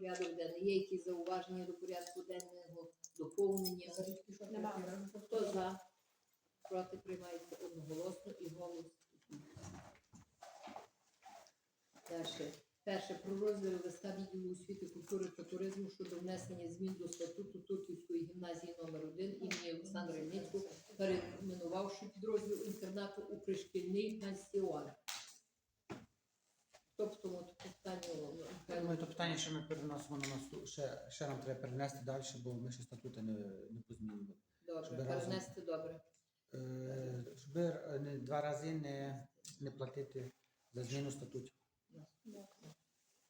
порядок денний. Є якісь зауваження до порядку денного, доповнення? Нема. Хто за? Проти приймається одноголосно і голос. Далі. Перше про розгляд листа відділу освіти, культури та туризму щодо внесення змін до статуту Турківської гімназії номер 1 імені Олександра Ільницького, перейменувавши підрозділ інтернату у пришкільний пансіон. Тобто, от питання думаю, то питання, що ми переносимо на наступ, ще, ще нам треба перенести далі, бо ми ще статути не, не позмінювали. добре, щоб разом- перенести добре. Е, щоб е, не, два рази не, не платити за зміну статутів.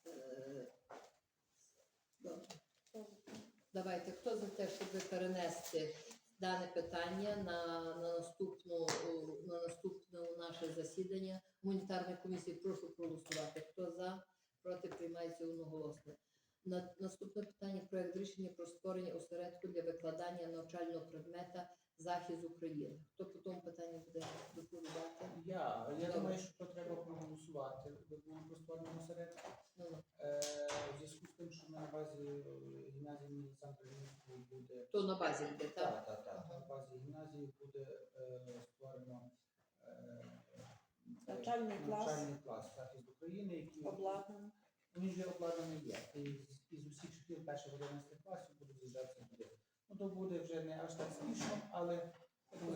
Е, Добре. Давайте, хто за те, щоб перенести дане питання на, на наступну о, на наступне наше засідання гуманітарної комісії? Прошу проголосувати. Хто за, проти приймається одноголосно. На, наступне питання проект рішення про створення осередку для викладання навчального предмета захист України. Хто по тому питанню буде доповідати? Я, я думаю, що то треба проголосувати. Про створення осередку. Ну. Е, зв'язку з тим, що на базі гімназії Ільницького буде То на базі буде, так? Так, так, так. На базі гімназії буде е, створено е, Навчальний клас. навчальний клас захист України, який Обладнано. він вже обладнаний є. І з- із усіх шкіл перших 11 класів будуть з'їжджатися туди. Ну то буде вже не аж так смішно, але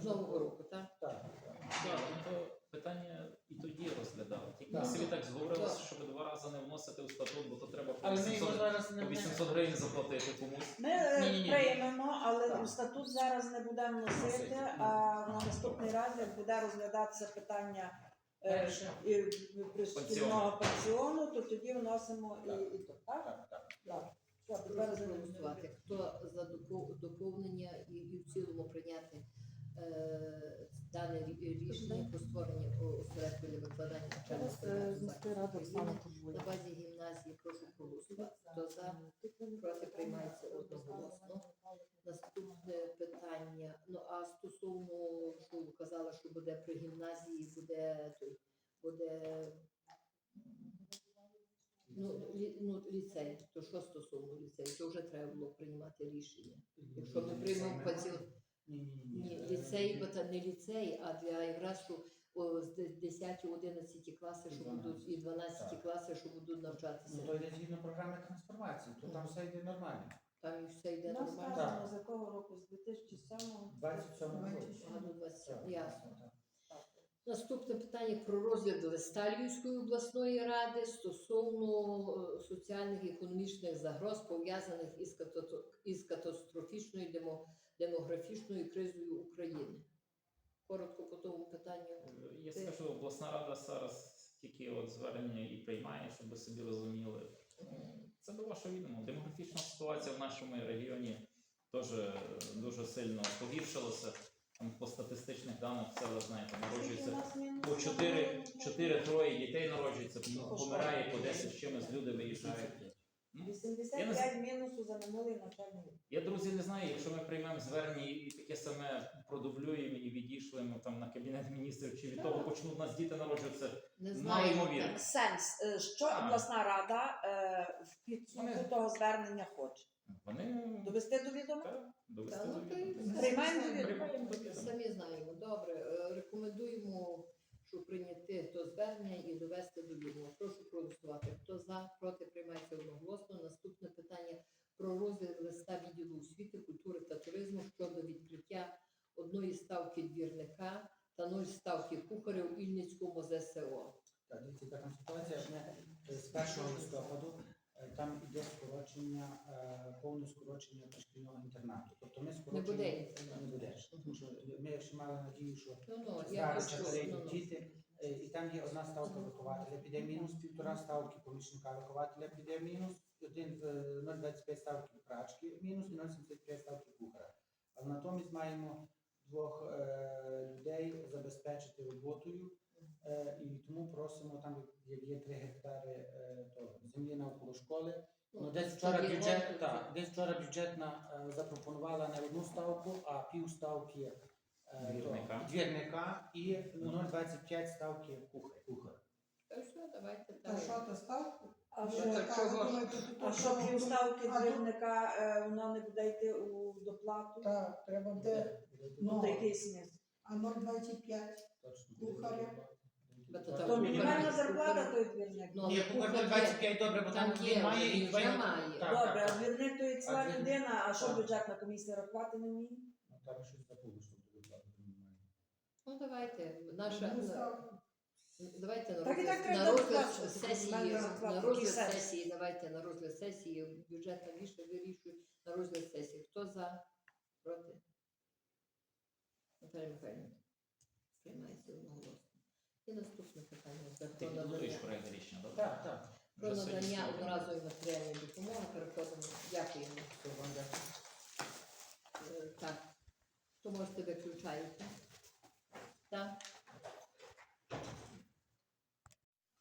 З нового року, так? Так, так. Ні, ну, то питання і тоді розглядали. Тільки Так. собі так зговорилися, Так. щоб два рази не вносити у статут, бо то треба по Але ми його 800, зараз не по 800 гривень заплатити комусь. Ми е, Ні-ні-ні. приймемо, але Так. статут зараз не будемо носити, Носити. а на наступний раз, як буде розглядатися питання е, Перше. пансіону, то тоді вносимо Так. і, і то. Так? Так, так. Так. Все. Хто за допо- доповнення і, і в цілому прийняти е, дане рі- рішення про створення о- осередку для викладання Зараз, е, захисту Оксана України на базі гімназії. Прошу проголосувати. Хто за проти приймається одноголосно. Наступне питання. Ну а стосовно що ви казали, що буде при гімназії, буде той буде. Ну, лі, ну, ліцей, то що стосовно ліцею, то вже треба було приймати рішення. Якщо ми приймемо пацієнт, Ні, ліцей, бо це не ліцей, а для якраз що о, з 10-11 класи, що будуть, і 12 класи, що будуть Ну, навчатися. то йде згідно програми трансформації, то там все йде нормально. Там і все йде У нас нормально. сказано, з якого року? З 2007 27 року. Ну, 27, Так, ясно. Наступне питання про розгляд листа Львівської обласної ради стосовно е, соціальних і економічних загроз, пов'язаних із, катастрофічною демо- демографічною кризою України. Коротко по тому питанню. Я скажу, обласна рада зараз тільки от звернення і приймає, щоб ви собі розуміли. Це до вашого відомо. Демографічна ситуація в нашому регіоні теж е, дуже сильно погіршилася. Там по статистичних даних все ви знаєте, народжується по 4, 4 дітей народжується, ну, помирає по 10 з чимось, люди виїжджають. Ну, 85 мінусу за минулий навчальний рік. Я, друзі, не знаю, якщо ми приймемо звернення і таке саме продублюємо і відійшлемо там на кабінет міністрів, чи від того почнуть у нас діти народжуватися. Не знаю. Так, сенс, е, що А. обласна рада е, в підсумку Вони- того звернення хоче? Вони Довести до відома? так, довести Та, ну, до то й відома. Приймаємо до відома. Приймаємо до відома. Самі знаємо. Добре, е, рекомендуємо, щоб прийняти то звернення і довести до відома. Прошу проголосувати. Хто за, проти приймається одноголосно. Наступне питання про розгляд листа відділу освіти, культури та туризму щодо відкриття одної ставки двірника та нуль ставки кухаря у Ільницькому ЗСО. Так, дивіться, там ситуація. Е, з 1 листопаду е, там іде скорочення, е, повне скорочення шкільного інтернату. Тобто ми Не буде. Не буде. Тому що ми ще мали надію, що Ну, ну, я зараз перейдуть ну, ну. діти, і там є одна ставка вихователя, піде мінус півтора ставки помічника вихователя, піде мінус, один е, 0,25 ставки прачки, мінус і 0,75 ставки кухаря. А натомість маємо двох е, людей забезпечити роботою, е, і тому просимо, там є, є 3 гектари е, то, землі навколо школи. Ну, десь вчора бюджет, так, десь вчора бюджетна е, запропонувала не одну ставку, а пів ставки е, Двірника. то, двірника і 0,25 ставки кухар. кухар. Та все, давайте Та так. що ти став? А Ну, що, так чого ж? а що півставки А тут- двірника, е, воно не буде йти у доплату? Так, треба буде. Ну, Ну, смисл? а 0,25. Кухаря. Бо то там То мінімальна зарплата той двірник. Ну, Ні, кухар кухар є. 25 добре, бо там Там є, він має він і вже має. Так, Добре, а так. двірник то є ціла двірник- людина, а що так. бюджетна комісія рахувати не вміє? Ну, Там щось забули, що. Ну давайте, наша Ну, давайте на Так і розгляд, так треба на розгляд сесії, на розгляд сесії? давайте на розгляд сесії, бюджетна більше вирішує на розгляд сесії. Хто за? Проти? Наталя Михайлівна. Приймається одноголосно. І наступне питання. Це Ти про надання, проект рішення, добре? Так, так. про Вже сьогодні надання одноразової матеріальної допомоги. Переходимо. Дякуємо. що вам дякую. Е, Так. То можете виключаєте. Так.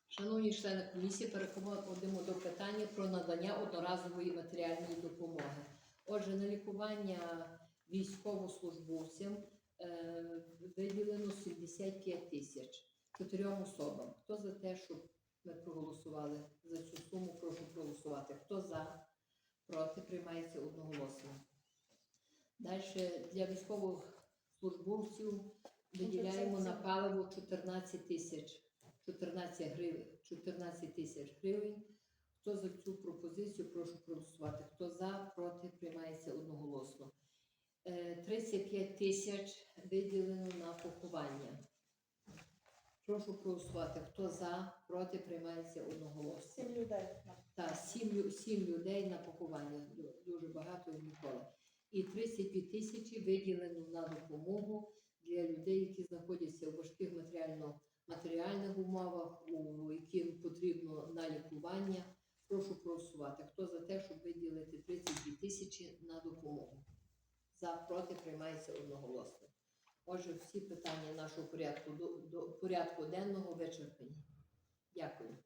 Шановні члени комісії, переходимо до питання про надання одноразової матеріальної допомоги. Отже, на лікування військовослужбовцям е, виділено 75 тисяч чотирьом особам. Хто за те, щоб ми проголосували за цю суму, прошу проголосувати. Хто за, проти, приймається одноголосно. Далі для військових службовців виділяємо на паливо 14 тисяч 14 гривень, 14 тисяч гривень. Хто за цю пропозицію, прошу проголосувати. Хто за, проти, приймається одноголосно. Е, 35 тисяч виділено на поховання. Прошу проголосувати. Хто за, проти, приймається одноголосно. Сім людей. Та сім, сім людей на поховання. Дуже багато і ніколи. І 32 тисячі виділено на допомогу для людей, які знаходяться у важких матеріально, матеріальних умовах, у яким потрібно на лікування. Прошу проголосувати. Хто за те, щоб виділити 32 тисячі на допомогу? За проти приймається одноголосно. Отже, всі питання нашого порядку до, до порядку денного вичерпані. Дякую.